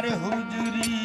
তার হুজুরি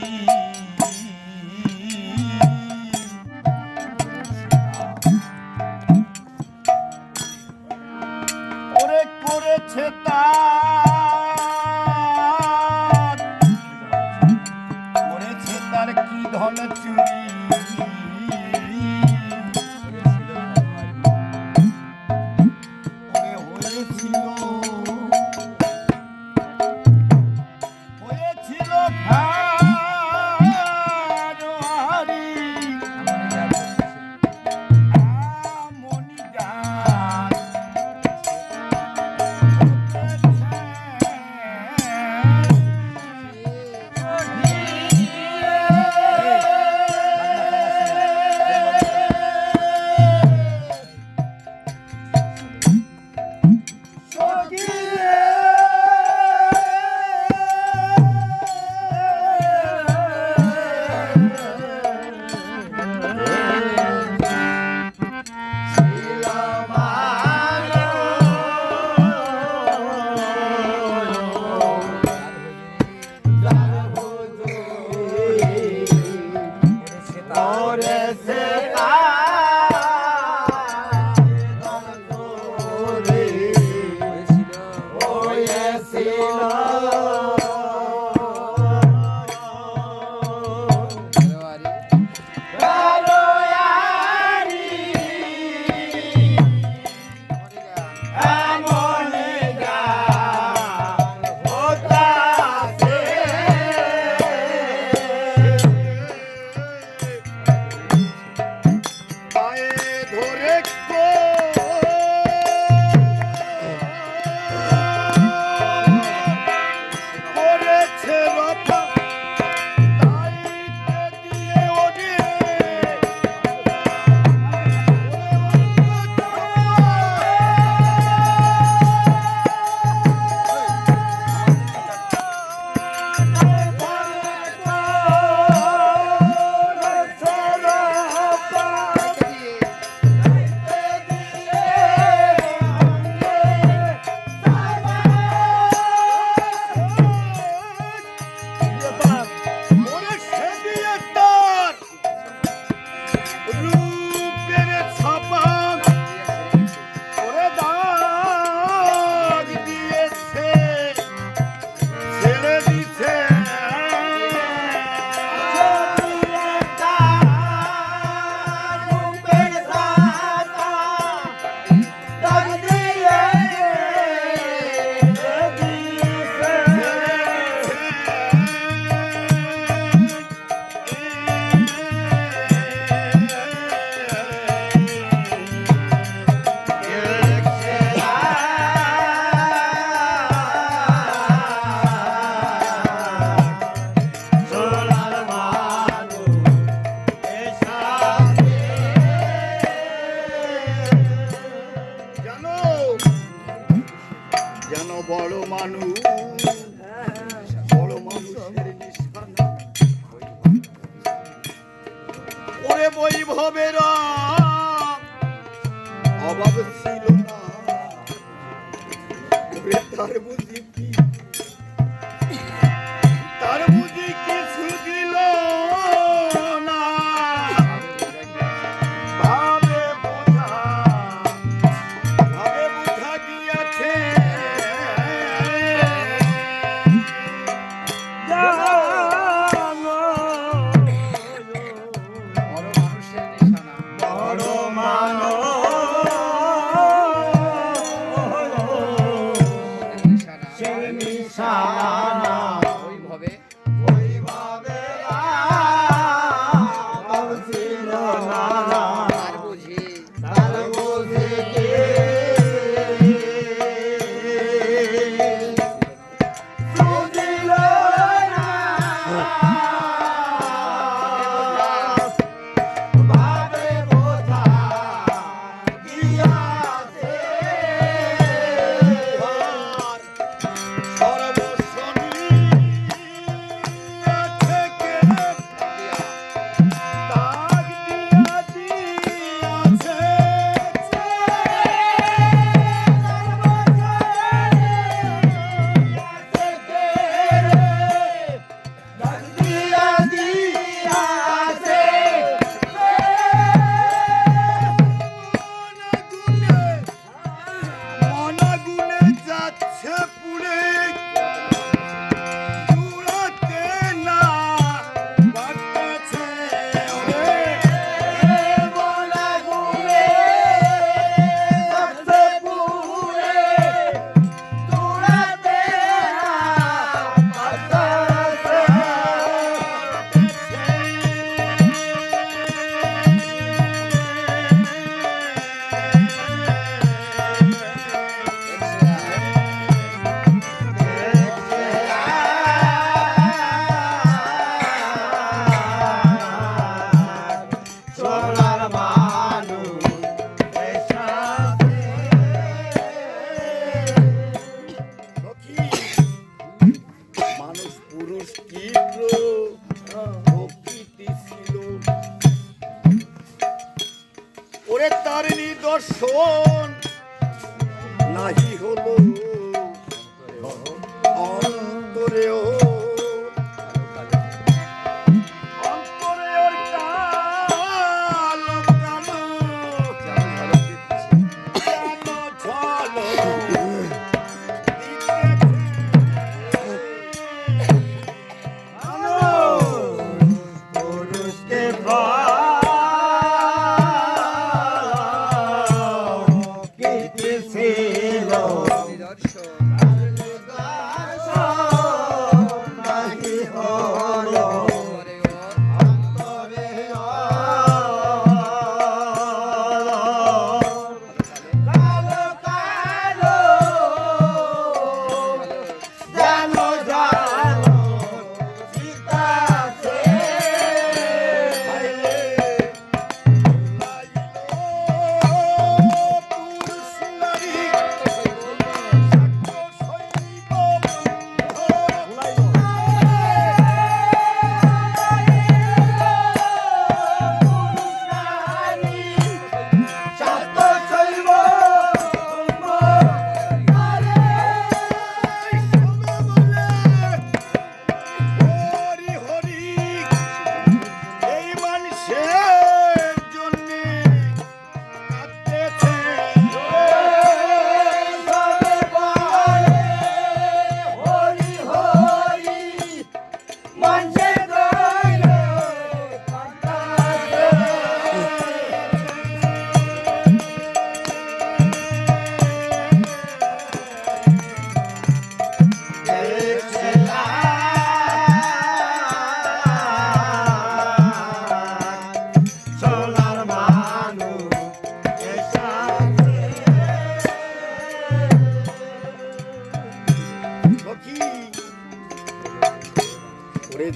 Swara.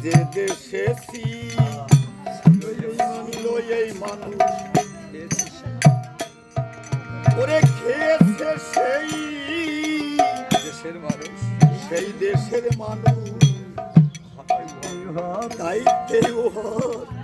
যে দেশে এই মানুষ। ওরে খেয়েছে সেই দেশের মানুষ, সেই দেশের মানুষ। তাই কেউ হয়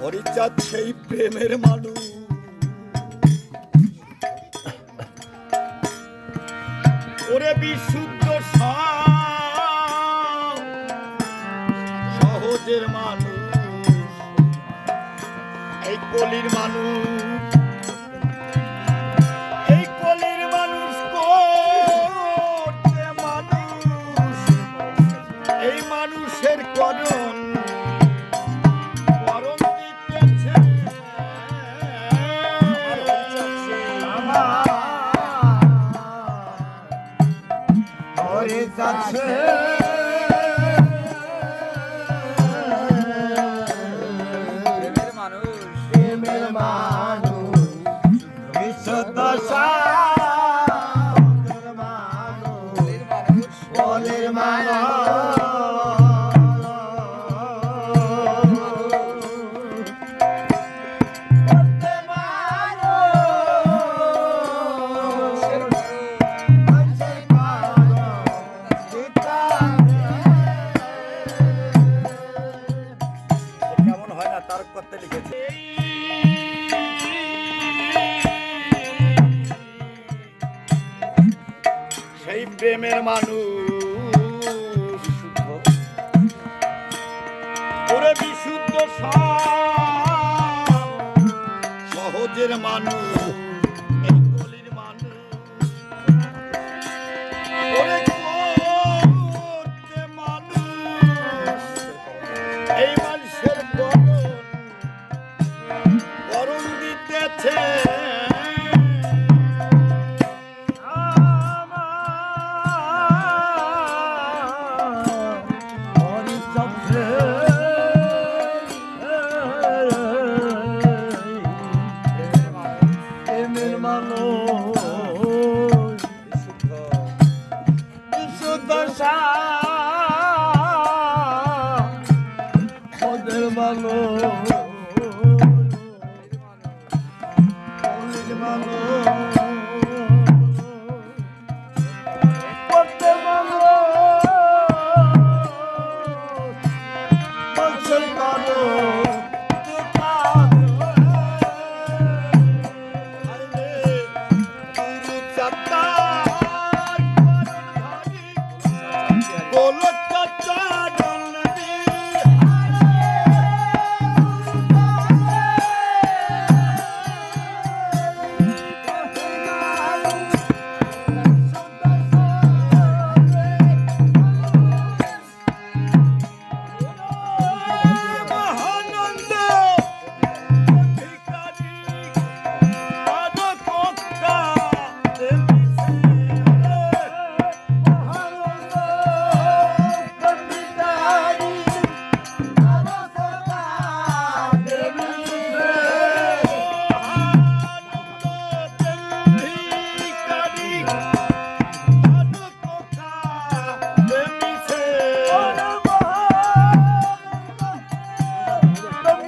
হরিচাঁদ সেই প্রেমের মানুষ। ওরে বিশুদ্ধ সহজের মানুষ। এই কলির মানুষ 같이 প্রেমের মানুষ। ওরে বিশুদ্ধ সহজের মানুষ।